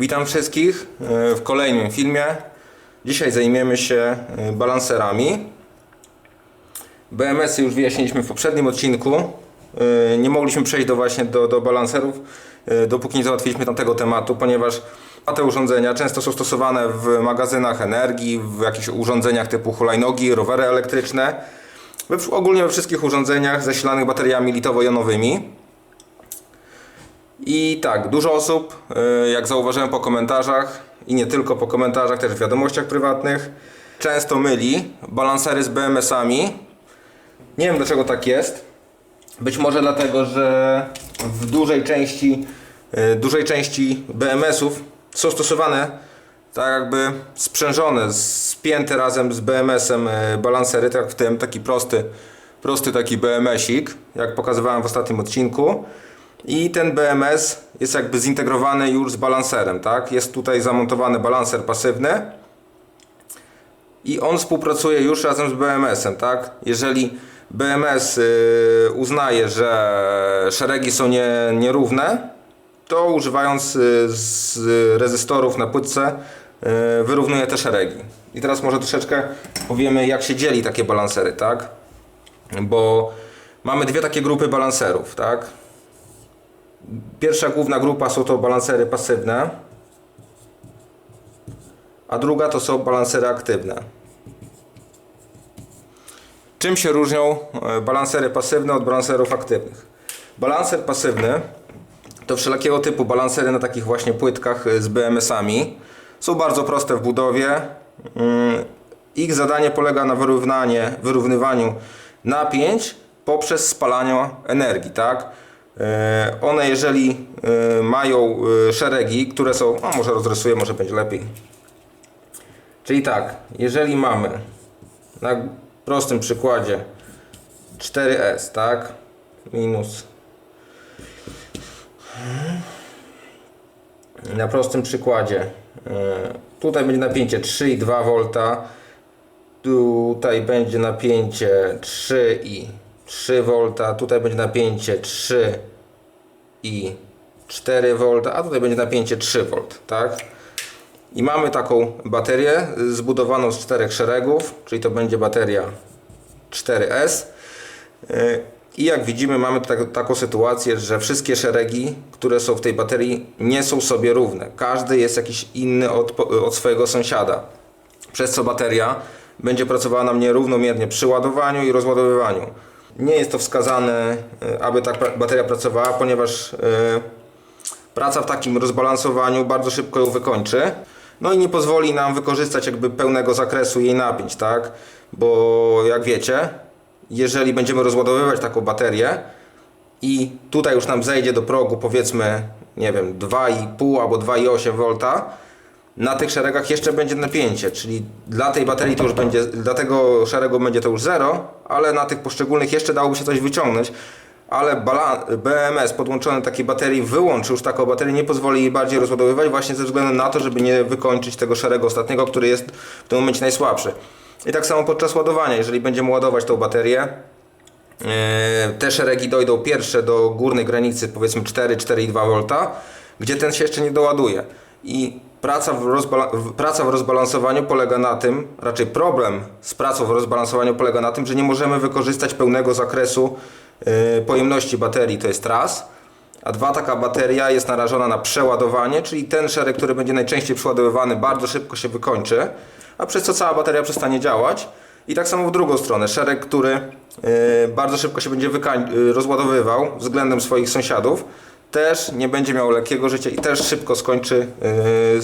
Witam wszystkich e, w kolejnym filmie. Dzisiaj zajmiemy się e, balanserami. BMS-y już wyjaśniliśmy w poprzednim odcinku. E, Nie mogliśmy przejść do właśnie do, do balanserów, dopóki nie załatwiliśmy tamtego tematu, ponieważ te urządzenia często są stosowane w magazynach energii, w jakichś urządzeniach typu hulajnogi, rowery elektryczne, ogólnie we wszystkich urządzeniach zasilanych bateriami litowo-jonowymi. I tak, dużo osób, y, jak zauważyłem po komentarzach i nie tylko po komentarzach, też w wiadomościach prywatnych, często myli balansery z BMS-ami. Nie wiem dlaczego tak jest. Być może dlatego, że w dużej części, y, dużej części BMS-ów są stosowane tak jakby sprzężone, spięte razem z BMS-em y, balansery, tak w tym, taki prosty, prosty taki BMS-ik, jak pokazywałem w ostatnim odcinku. I ten BMS jest jakby zintegrowany już z balanserem, tak? Jest tutaj zamontowany balanser pasywny i on współpracuje już razem z BMS-em, tak? Jeżeli BMS y, uznaje, że szeregi są nie, nierówne, to używając y, z rezystorów na płytce y, wyrównuje te szeregi. I teraz może troszeczkę powiemy, jak się dzieli takie balansery, tak? Bo mamy dwie takie grupy balanserów, tak? Pierwsza główna grupa są to balansery pasywne, a druga to są balansery aktywne. Czym się różnią e, balansery pasywne od balanserów aktywnych? Balanser pasywny to wszelakiego typu balansery na takich właśnie płytkach e, z BMS-ami. Są bardzo proste w budowie. Mm, Ich zadanie polega na wyrównanie, wyrównywaniu napięć poprzez spalanie energii, tak? E, One jeżeli e, mają e, szeregi, które są, no może rozrysuję, może będzie lepiej. Czyli tak, jeżeli mamy na prostym przykładzie 4S, tak? Minus. Na prostym przykładzie tutaj będzie napięcie 3,2 V. Tutaj będzie napięcie 3 i 3 V, tutaj będzie napięcie 3 i 4 V, a tutaj będzie napięcie 3 V, tak? I mamy taką baterię zbudowaną z czterech szeregów, czyli to będzie bateria 4S. Yy, I jak widzimy, mamy tak, taką sytuację, że wszystkie szeregi, które są w tej baterii, nie są sobie równe. Każdy jest jakiś inny od, od swojego sąsiada. Przez co bateria będzie pracowała nam nierównomiernie przy ładowaniu i rozładowywaniu. Nie jest to wskazane, y, aby tak bateria pracowała, ponieważ y, praca w takim rozbalansowaniu bardzo szybko ją wykończy. No i nie pozwoli nam wykorzystać jakby pełnego zakresu jej napięć, tak? Bo jak wiecie, jeżeli będziemy rozładowywać taką baterię i tutaj już nam zejdzie do progu powiedzmy, nie wiem, 2,5 albo 2,8 V, na tych szeregach jeszcze będzie napięcie, czyli dla tej baterii to już będzie, dla tego szeregu będzie to już 0, ale na tych poszczególnych jeszcze dałoby się coś wyciągnąć, ale BMS podłączony takiej baterii wyłączy już taką baterię, nie pozwoli jej bardziej rozładowywać właśnie ze względu na to, żeby nie wykończyć tego szeregu ostatniego, który jest w tym momencie najsłabszy. I tak samo podczas ładowania, jeżeli będziemy ładować tą baterię, Yy, te szeregi dojdą pierwsze do górnej granicy powiedzmy 4-4,2 V, gdzie ten się jeszcze nie doładuje. I praca w, rozbala- praca w rozbalansowaniu polega na tym, raczej problem z pracą w rozbalansowaniu polega na tym, że nie możemy wykorzystać pełnego zakresu yy, pojemności baterii, to jest raz. A dwa, taka bateria jest narażona na przeładowanie, czyli ten szereg, który będzie najczęściej przeładowywany, bardzo szybko się wykończy, a przez co cała bateria przestanie działać. I tak samo w drugą stronę, szereg, który yy, bardzo szybko się będzie wykań- yy, rozładowywał względem swoich sąsiadów, też nie będzie miał lekkiego życia i też szybko skończy yy,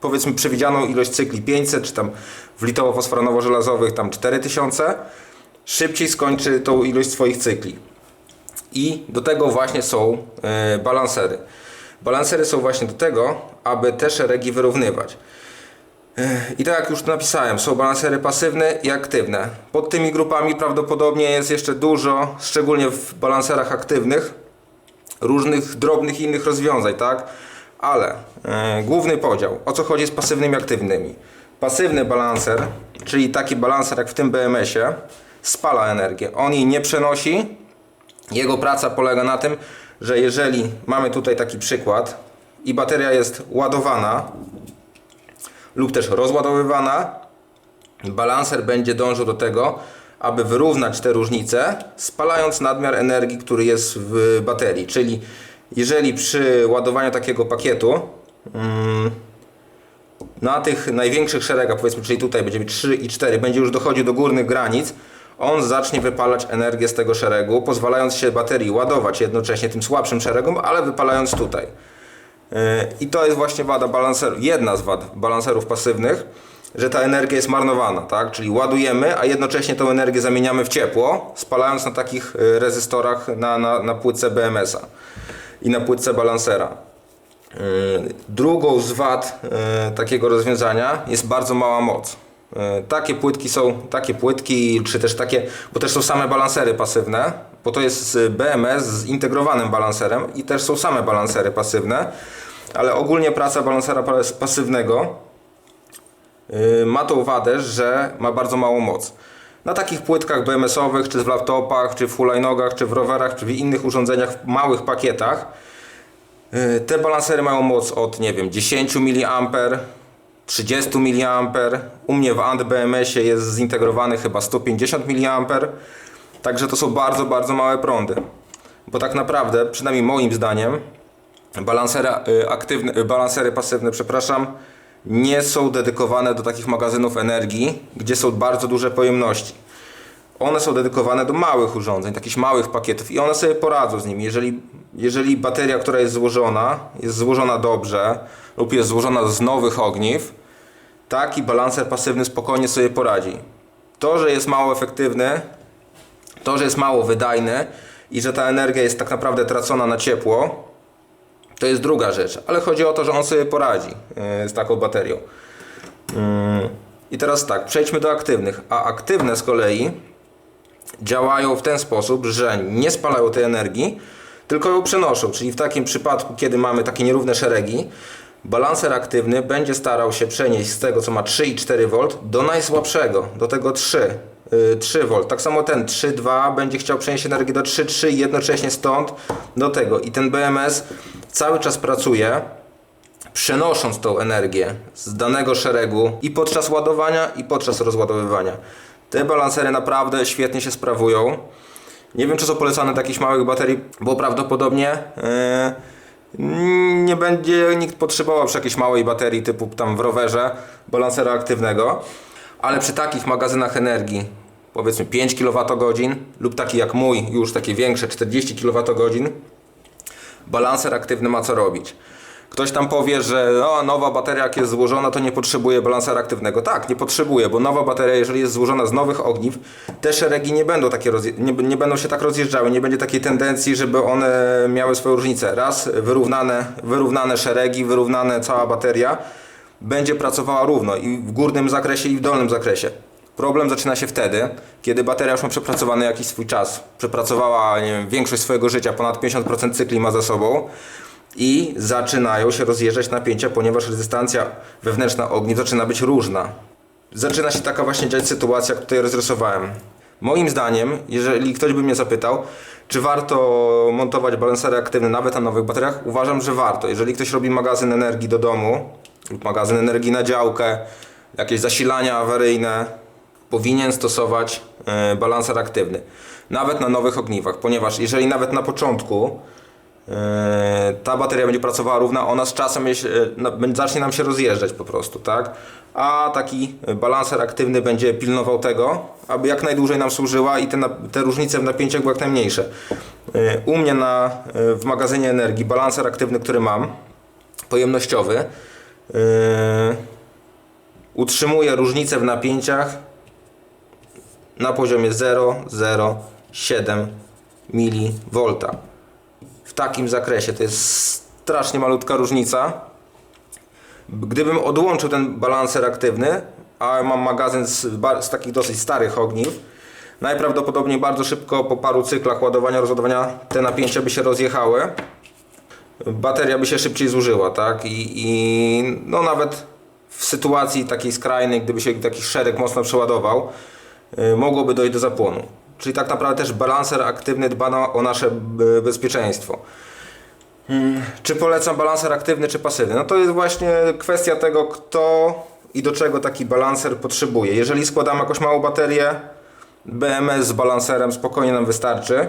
powiedzmy przewidzianą ilość cykli 500, czy tam w litowo-fosforanowo-żelazowych tam 4000, szybciej skończy tą ilość swoich cykli. I do tego właśnie są e, balansery. Balansery są właśnie do tego, aby te szeregi wyrównywać. E, I tak jak już napisałem, są balansery pasywne i aktywne. Pod tymi grupami prawdopodobnie jest jeszcze dużo, szczególnie w balanserach aktywnych, różnych drobnych innych rozwiązań, tak? Ale e, główny podział, o co chodzi z pasywnymi aktywnymi. Pasywny balanser, czyli taki balanser jak w tym BMS-ie, spala energię. On jej nie przenosi, jego praca polega na tym, że jeżeli mamy tutaj taki przykład i bateria jest ładowana lub też rozładowywana, balancer będzie dążył do tego, aby wyrównać te różnice, spalając nadmiar energii, który jest w baterii. Czyli jeżeli przy ładowaniu takiego pakietu mm, na tych największych szeregach, powiedzmy, czyli tutaj będzie mieć 3 i 4, będzie już dochodził do górnych granic, on zacznie wypalać energię z tego szeregu, pozwalając się baterii ładować jednocześnie tym słabszym szeregom, ale wypalając tutaj. Yy, I to jest właśnie wada balanserów, jedna z wad balanserów pasywnych, że ta energia jest marnowana, tak? Czyli ładujemy, a jednocześnie tą energię zamieniamy w ciepło, spalając na takich yy, rezystorach na, na, na płytce BMS-a i na płytce balansera. Yy, Drugą z wad yy, takiego rozwiązania jest bardzo mała moc. Takie płytki są, takie płytki, czy też takie, bo też są same balansery pasywne, bo to jest BMS z integrowanym balanserem i też są same balansery pasywne, ale ogólnie praca balansera pas- pasywnego ma tą wadę, że ma bardzo małą moc. Na takich płytkach BMS-owych, czy w laptopach, czy w hulajnogach, czy w rowerach, czy w innych urządzeniach, w małych pakietach, yy, te balansery mają moc od, nie wiem, 10 mA, 30 mA. U mnie w AND BMS-ie jest zintegrowany chyba 150 mA. Także to są bardzo, bardzo małe prądy. Bo tak naprawdę, przynajmniej moim zdaniem, balansery, y, aktywne, y, balansery pasywne, przepraszam, nie są dedykowane do takich magazynów energii, gdzie są bardzo duże pojemności. One są dedykowane do małych urządzeń, takich małych pakietów i one sobie poradzą z nimi. Jeżeli, jeżeli bateria, która jest złożona, jest złożona dobrze lub jest złożona z nowych ogniw, taki balancer pasywny spokojnie sobie poradzi. To, że jest mało efektywny, to, że jest mało wydajny i że ta energia jest tak naprawdę tracona na ciepło, to jest druga rzecz, ale chodzi o to, że on sobie poradzi yy, z taką baterią. Yy. I teraz tak, przejdźmy do aktywnych. A aktywne z kolei działają w ten sposób, że nie spalają tej energii, tylko ją przenoszą. Czyli w takim przypadku, kiedy mamy takie nierówne szeregi, balancer aktywny będzie starał się przenieść z tego, co ma 3,4 V do najsłabszego, do tego 3. yy, 3 V. Tak samo ten 3,2 będzie chciał przenieść energię do 3,3 i jednocześnie stąd do tego. I ten BMS cały czas pracuje, przenosząc tą energię z danego szeregu i podczas ładowania, i podczas rozładowywania. Te balancery naprawdę świetnie się sprawują. Nie wiem, czy są polecane do jakichś małych baterii, bo prawdopodobnie yy, nie będzie nikt potrzebował przy jakiejś małej baterii typu tam w rowerze balansera aktywnego, ale przy takich magazynach energii powiedzmy 5 kWh lub taki jak mój, już takie większe 40 kWh balanser aktywny ma co robić. Ktoś tam powie, że no, nowa bateria jak jest złożona, to nie potrzebuje balansera aktywnego. Tak, nie potrzebuje, bo nowa bateria, jeżeli jest złożona z nowych ogniw, te szeregi nie będą, takie nie, nie będą się tak rozjeżdżały, nie będzie takiej tendencji, żeby one miały swoje różnice. Raz wyrównane, wyrównane szeregi, wyrównane cała bateria będzie pracowała równo i w górnym zakresie i w dolnym zakresie. Problem zaczyna się wtedy, kiedy bateria już ma przepracowany jakiś swój czas. Przepracowała nie wiem, większość swojego życia, ponad 50% cykli ma za sobą i zaczynają się rozjeżdżać napięcia, ponieważ rezystancja wewnętrzna ogniw zaczyna być różna. Zaczyna się taka właśnie dziać sytuacja, jak tutaj rozrysowałem. Moim zdaniem, jeżeli ktoś by mnie zapytał, czy warto montować balansery aktywne nawet na nowych bateriach, uważam, że warto. Jeżeli ktoś robi magazyn energii do domu lub magazyn energii na działkę, jakieś zasilania awaryjne, powinien stosować e, balanser aktywny. Nawet na nowych ogniwach, ponieważ jeżeli nawet na początku e, ta bateria będzie pracowała równa, ona z czasem e, zacznie nam się rozjeżdżać po prostu, tak? A taki balanser aktywny będzie pilnował tego, aby jak najdłużej nam służyła i te, te różnice w napięciach były jak najmniejsze. U mnie na, w magazynie energii balanser aktywny, który mam, pojemnościowy, utrzymuje różnicę w napięciach na poziomie 0,07 mV. W takim zakresie to jest strasznie malutka różnica. Gdybym odłączył ten balanser aktywny, a mam magazyn z, z takich dosyć starych ogniw, najprawdopodobniej bardzo szybko po paru cyklach ładowania, rozładowania te napięcia by się rozjechały. Bateria by się szybciej zużyła, tak? I, i no nawet w sytuacji takiej skrajnej, gdyby się taki szereg mocno przeładował, mogłoby dojść do zapłonu. Czyli tak naprawdę też balanser aktywny dba o nasze y, bezpieczeństwo. Czy polecam balanser aktywny czy pasywny? No to jest właśnie kwestia tego, kto i do czego taki balanser potrzebuje. Jeżeli składamy jakąś małą baterię, BMS z balanserem spokojnie nam wystarczy.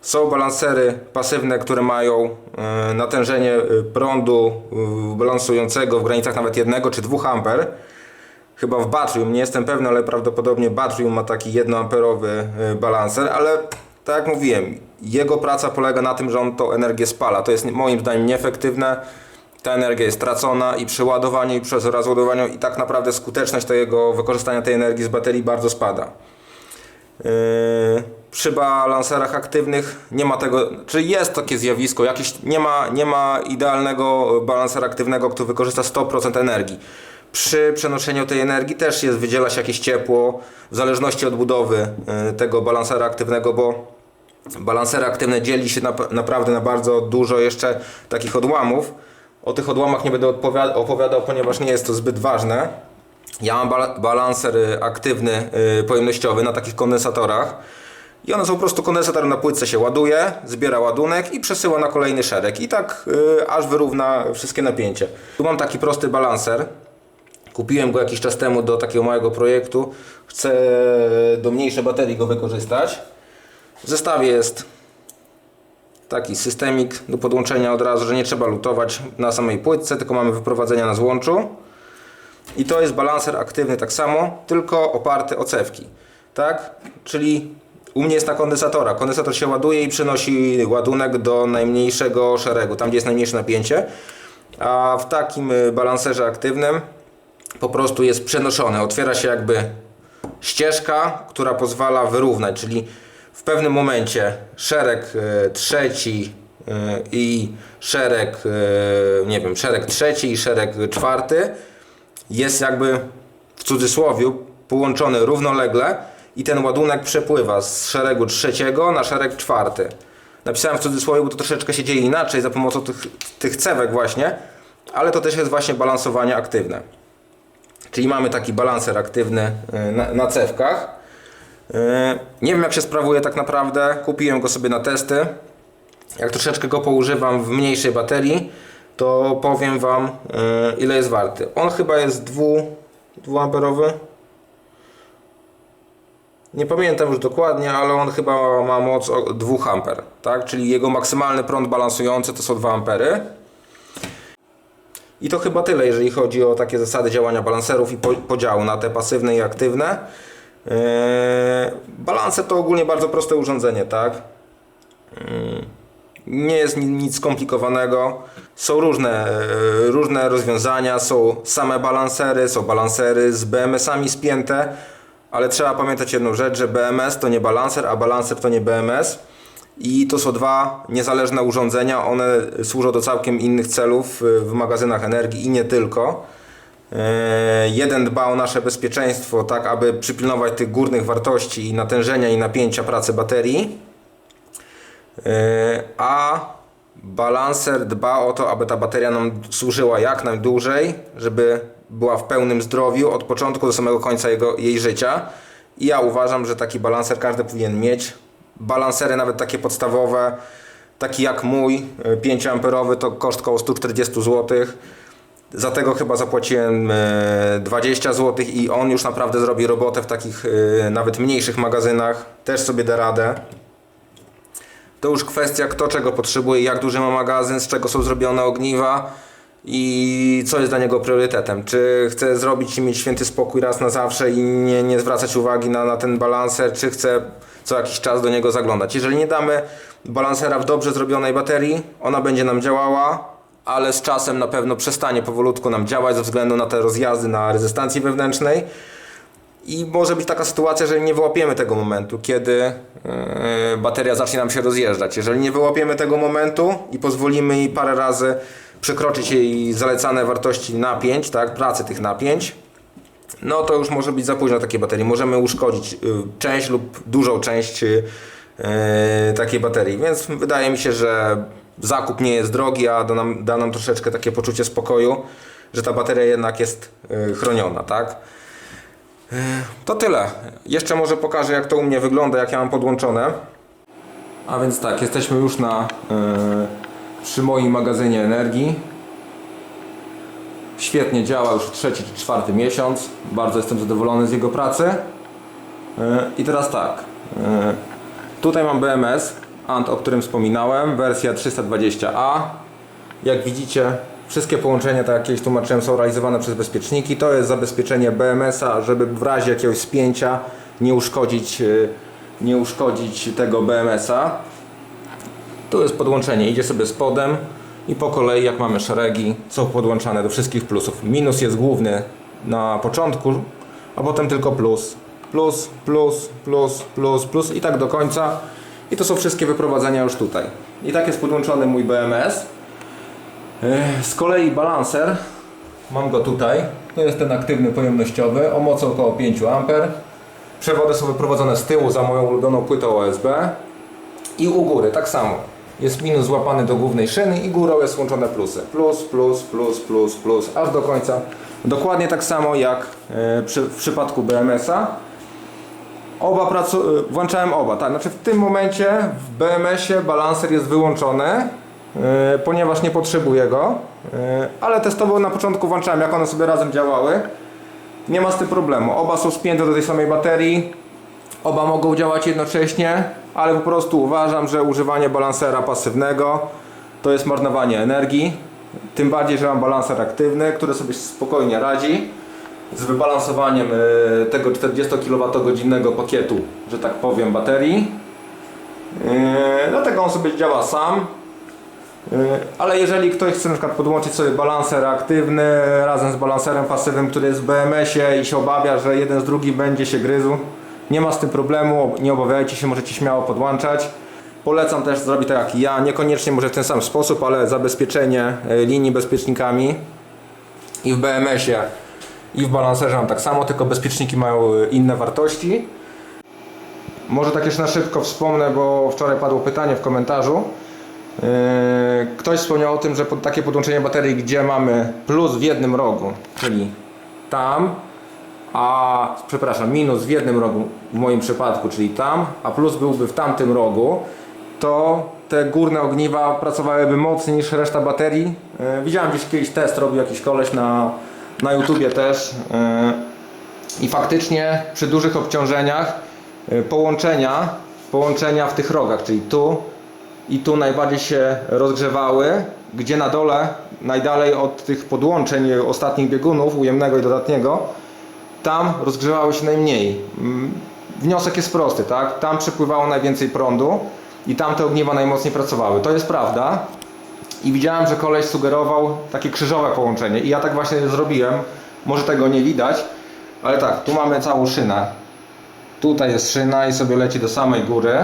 Są balansery pasywne, które mają e, natężenie prądu balansującego w granicach nawet 1 czy 2 amper. Chyba w Batrium, nie jestem pewny, ale prawdopodobnie Batrium ma taki 1 amperowy e, balanser, ale tak jak mówiłem, jego praca polega na tym, że on tą energię spala. To jest moim zdaniem nieefektywne. Ta energia jest tracona i przy ładowaniu i przez rozładowaniu i tak naprawdę skuteczność tego wykorzystania tej energii z baterii bardzo spada. Yy, przy balanserach aktywnych nie ma tego, czy jest takie zjawisko, jakieś, nie, ma, nie ma idealnego balansera aktywnego, który wykorzysta 100% energii. Przy przenoszeniu tej energii też jest, wydziela się jakieś ciepło, w zależności od budowy yy, tego balansera aktywnego, bo balansery aktywne dzieli się na, naprawdę na bardzo dużo jeszcze takich odłamów. O tych odłamach nie będę opowiadał, ponieważ nie jest to zbyt ważne. Ja mam bal- balanser y, aktywny y, pojemnościowy na takich kondensatorach. I one są po prostu kondensator na płytce się ładuje, zbiera ładunek i przesyła na kolejny szereg. I tak y, aż wyrówna wszystkie napięcie. Tu mam taki prosty balanser. Kupiłem go jakiś czas temu do takiego małego projektu. Chcę do mniejszej baterii go wykorzystać. W zestawie jest taki systemik do podłączenia od razu, że nie trzeba lutować na samej płytce, tylko mamy wyprowadzenia na złączu. I to jest balanser aktywny tak samo, tylko oparty o cewki. Tak? Czyli u mnie jest na kondensatora. Kondensator się ładuje i przenosi ładunek do najmniejszego szeregu, tam gdzie jest najmniejsze napięcie. A w takim balanserze aktywnym po prostu jest przenoszony. Otwiera się jakby ścieżka, która pozwala wyrównać, czyli w pewnym momencie szereg e, trzeci e, i szereg, e, nie wiem, szereg trzeci i szereg czwarty jest jakby w cudzysłowie połączony równolegle i ten ładunek przepływa z szeregu trzeciego na szereg czwarty. Napisałem w cudzysłowie, bo to troszeczkę się dzieje inaczej za pomocą tych, tych cewek właśnie, ale to też jest właśnie balansowanie aktywne. Czyli mamy taki balanser aktywny y, na, na cewkach. Y, Nie wiem jak się sprawuje tak naprawdę. Kupiłem go sobie na testy. Jak troszeczkę go poużywam w mniejszej baterii, to powiem Wam y, ile jest warty. On chyba jest 2 amperowy. Nie pamiętam już dokładnie, ale on chyba ma moc o 2 amper, tak? Czyli jego maksymalny prąd balansujący to są 2 ampery. I to chyba tyle, jeżeli chodzi o takie zasady działania balanserów i po- podziału na te pasywne i aktywne. Yy, balanser to ogólnie bardzo proste urządzenie, tak? Yy, nie jest ni- nic skomplikowanego. Są różne, yy, różne rozwiązania, są same balansery, są balansery z BMS-ami spięte, ale trzeba pamiętać jedną rzecz, że BMS to nie balanser, a balanser to nie BMS. I to są dwa niezależne urządzenia. One służą do całkiem innych celów y, w magazynach energii i nie tylko. E, Jeden dba o nasze bezpieczeństwo, tak aby przypilnować tych górnych wartości i natężenia i napięcia pracy baterii. E, A balanser dba o to, aby ta bateria nam służyła jak najdłużej, żeby była w pełnym zdrowiu od początku do samego końca jego, jej życia. I ja uważam, że taki balanser każdy powinien mieć. Balansery nawet takie podstawowe, taki jak mój, 5 amperowy, to koszt około 140 zł. Za tego chyba zapłaciłem e, 20 zł i on już naprawdę zrobi robotę w takich e, nawet mniejszych magazynach. Też sobie da radę. To już kwestia kto czego potrzebuje, jak duży ma magazyn, z czego są zrobione ogniwa i co jest dla niego priorytetem. Czy chce zrobić i mieć święty spokój raz na zawsze i nie, nie zwracać uwagi na, na ten balanser, czy chce co jakiś czas do niego zaglądać. Jeżeli nie damy balansera w dobrze zrobionej baterii, ona będzie nam działała, ale z czasem na pewno przestanie powolutku nam działać ze względu na te rozjazdy na rezystancji wewnętrznej. I może być taka sytuacja, że nie wyłapiemy tego momentu, kiedy yy, bateria zacznie nam się rozjeżdżać. Jeżeli nie wyłapiemy tego momentu i pozwolimy jej parę razy przekroczyć jej zalecane wartości napięć, tak, pracy tych napięć, no to już może być za późno takiej baterii. Możemy uszkodzić y, część lub dużą część y, y, takiej baterii, więc wydaje mi się, że zakup nie jest drogi, a da nam, da nam troszeczkę takie poczucie spokoju, że ta bateria jednak jest chroniona, tak? To tyle. Jeszcze może pokażę jak to u mnie wygląda, jak ja mam podłączone. A więc tak, jesteśmy już na y, przy moim magazynie energii. Świetnie działa już trzeci czy czwarty miesiąc. Bardzo jestem zadowolony z jego pracy. E, I teraz tak. e, Tutaj mam BMS ANT, o którym wspominałem, wersja 320A. Jak widzicie, wszystkie połączenia, tak jak kiedyś tłumaczyłem, są realizowane przez bezpieczniki. To jest zabezpieczenie BMS-a, żeby w razie jakiegoś spięcia nie uszkodzić, e, nie uszkodzić tego BMS-a. Tu jest podłączenie, idzie sobie spodem i po kolei jak mamy szeregi są podłączane do wszystkich plusów. Minus jest główny na początku, a potem tylko plus. Plus, plus, plus, plus, plus i tak do końca. I to są wszystkie wyprowadzenia już tutaj. I tak jest podłączony mój BMS. Z kolei balancer, mam go tutaj. To jest ten aktywny pojemnościowy o mocy około 5 A. Przewody są wyprowadzone z tyłu za moją ulubioną płytą OSB. I u góry tak samo. Jest minus złapany do głównej szyny i górą jest łączone plusy. Plus, plus, plus, plus, plus, aż do końca. Dokładnie tak samo jak e, przy, w przypadku BMS-a. Oba pracu- e, włączałem oba, tak. Znaczy w tym momencie w BMS-ie balancer jest wyłączony, e, ponieważ nie potrzebuję go. Ale testowo na początku włączałem, jak one sobie razem działały. Nie ma z tym problemu. Oba są spięte do tej samej baterii. Oba mogą działać jednocześnie, ale po prostu uważam, że używanie balansera pasywnego to jest marnowanie energii. Tym bardziej, że mam balanser aktywny, który sobie spokojnie radzi z wybalansowaniem e, tego 40 kWh pakietu, że tak powiem, baterii. E, Dlatego on sobie działa sam. E, Ale jeżeli ktoś chce na przykład podłączyć sobie balanser aktywny razem z balanserem pasywnym, który jest w BMS-ie i się obawia, że jeden z drugim będzie się gryzł, nie ma z tym problemu, nie obawiajcie się, możecie śmiało podłączać. Polecam też zrobić tak jak ja, niekoniecznie może w ten sam sposób, ale zabezpieczenie e, linii bezpiecznikami i w BMS-ie i w balanserze mam tak samo, tylko bezpieczniki mają e, inne wartości. Może tak jeszcze na szybko wspomnę, bo wczoraj padło pytanie w komentarzu. Yy, Ktoś wspomniał o tym, że takie podłączenie baterii, gdzie mamy plus w jednym rogu, czyli tam, a przepraszam, minus w jednym rogu w moim przypadku, czyli tam, a plus byłby w tamtym rogu, to te górne ogniwa pracowałyby mocniej niż reszta baterii. Yy, Widziałem gdzieś kiedyś test, robił jakiś koleś na, na YouTubie też. Yy, I faktycznie przy dużych obciążeniach yy, połączenia, połączenia w tych rogach, czyli tu i tu najbardziej się rozgrzewały, gdzie na dole, najdalej od tych podłączeń ostatnich biegunów, ujemnego i dodatniego, tam rozgrzewały się najmniej. Mm, Wniosek jest prosty, tak? Tam przepływało najwięcej prądu i tam te ogniwa najmocniej pracowały. To jest prawda. I widziałem, że koleś sugerował takie krzyżowe połączenie i ja tak właśnie zrobiłem. Może tego nie widać, ale tak, tu mamy całą szynę. Tutaj jest szyna i sobie leci do samej góry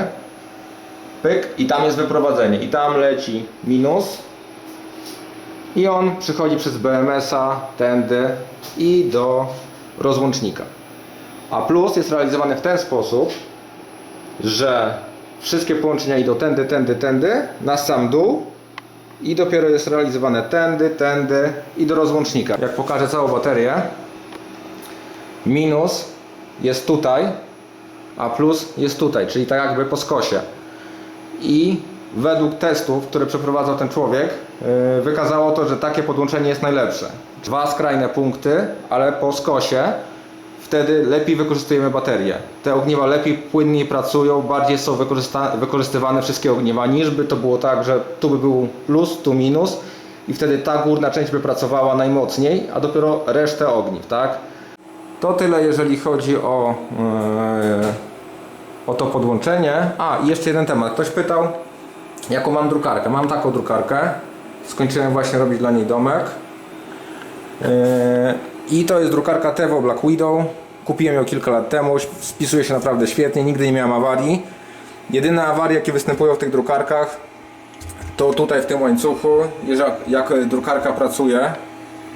pyk i tam jest wyprowadzenie i tam leci minus i on przychodzi przez BMS-a tędy i do rozłącznika. A plus jest realizowany w ten sposób że wszystkie połączenia idą tędy, tędy, tędy na sam dół i dopiero jest realizowane tędy, tędy i do rozłącznika. Jak pokażę całą baterię minus jest tutaj a plus jest tutaj, czyli tak jakby po skosie. I według testów, które przeprowadzał ten człowiek, yy, wykazało to, że takie podłączenie jest najlepsze. Dwa skrajne punkty, ale po skosie wtedy lepiej wykorzystujemy baterię. Te ogniwa lepiej, płynniej pracują, bardziej są wykorzystywane wszystkie ogniwa, niż by to było tak, że tu by był plus, tu minus i wtedy ta górna część by pracowała najmocniej, a dopiero resztę ogniw, tak? To tyle, jeżeli chodzi o yy, o to podłączenie. A, i jeszcze jeden temat. Ktoś pytał, jaką mam drukarkę. Mam taką drukarkę. Skończyłem właśnie robić dla niej domek. Yy, I to jest drukarka Tevo Black Widow. Kupiłem ją kilka lat temu. Spisuje się naprawdę świetnie. Nigdy nie miałem awarii. Jedyne awarie, jakie występują w tych drukarkach, to tutaj w tym łańcuchu, jak drukarka pracuje,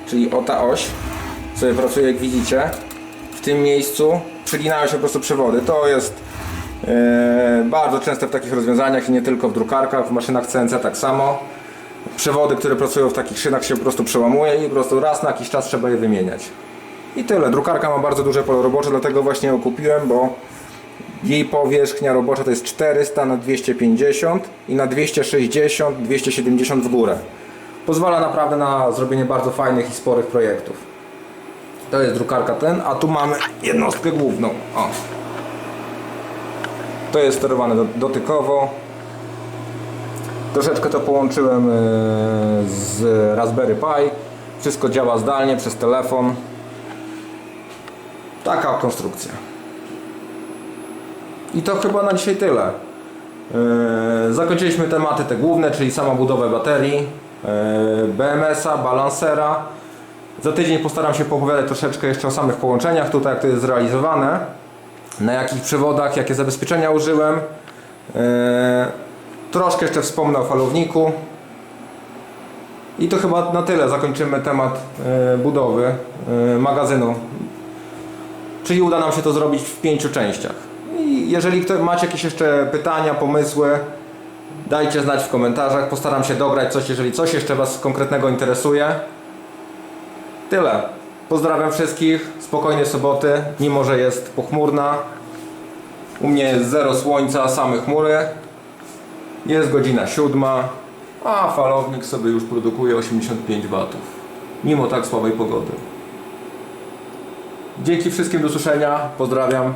czyli o ta oś, sobie pracuje jak widzicie, w tym miejscu przyginają się po prostu przewody. To jest bardzo częste w takich rozwiązaniach i nie tylko w drukarkach, w maszynach CNC tak samo. Przewody, które pracują w takich szynach się po prostu przełamuje i po prostu raz na jakiś czas trzeba je wymieniać. I tyle. Drukarka ma bardzo duże pole robocze, dlatego właśnie ją kupiłem, bo Jej powierzchnia robocza to jest 400 na 250 i na 260, 270 w górę. Pozwala naprawdę na zrobienie bardzo fajnych i sporych projektów. To jest drukarka ten, a tu mamy jednostkę główną. O. To jest sterowane do- dotykowo. Troszeczkę to połączyłem e, z Raspberry Pi. Wszystko działa zdalnie przez telefon. Taka konstrukcja. I to chyba na dzisiaj tyle. Yy, Zakończyliśmy tematy te główne, czyli sama budowę baterii, yy, BMS-a, balansera. Za tydzień postaram się poopowiadać troszeczkę jeszcze o samych połączeniach, tutaj jak to jest zrealizowane, na jakich przewodach, jakie zabezpieczenia użyłem. Yy, Troszkę jeszcze wspomnę o falowniku. I to chyba na tyle. Zakończymy temat yy, budowy yy, magazynu czyli uda nam się to zrobić w pięciu częściach. I jeżeli macie jakieś jeszcze pytania, pomysły, dajcie znać w komentarzach. Postaram się dograć coś, jeżeli coś jeszcze Was konkretnego interesuje. Tyle. Pozdrawiam wszystkich. Spokojnej soboty, mimo że jest pochmurna. U mnie jest zero słońca, same chmury. Jest godzina siódma, a falownik sobie już produkuje 85 watów. Mimo tak słabej pogody. Dzięki wszystkim do usłyszenia. Pozdrawiam.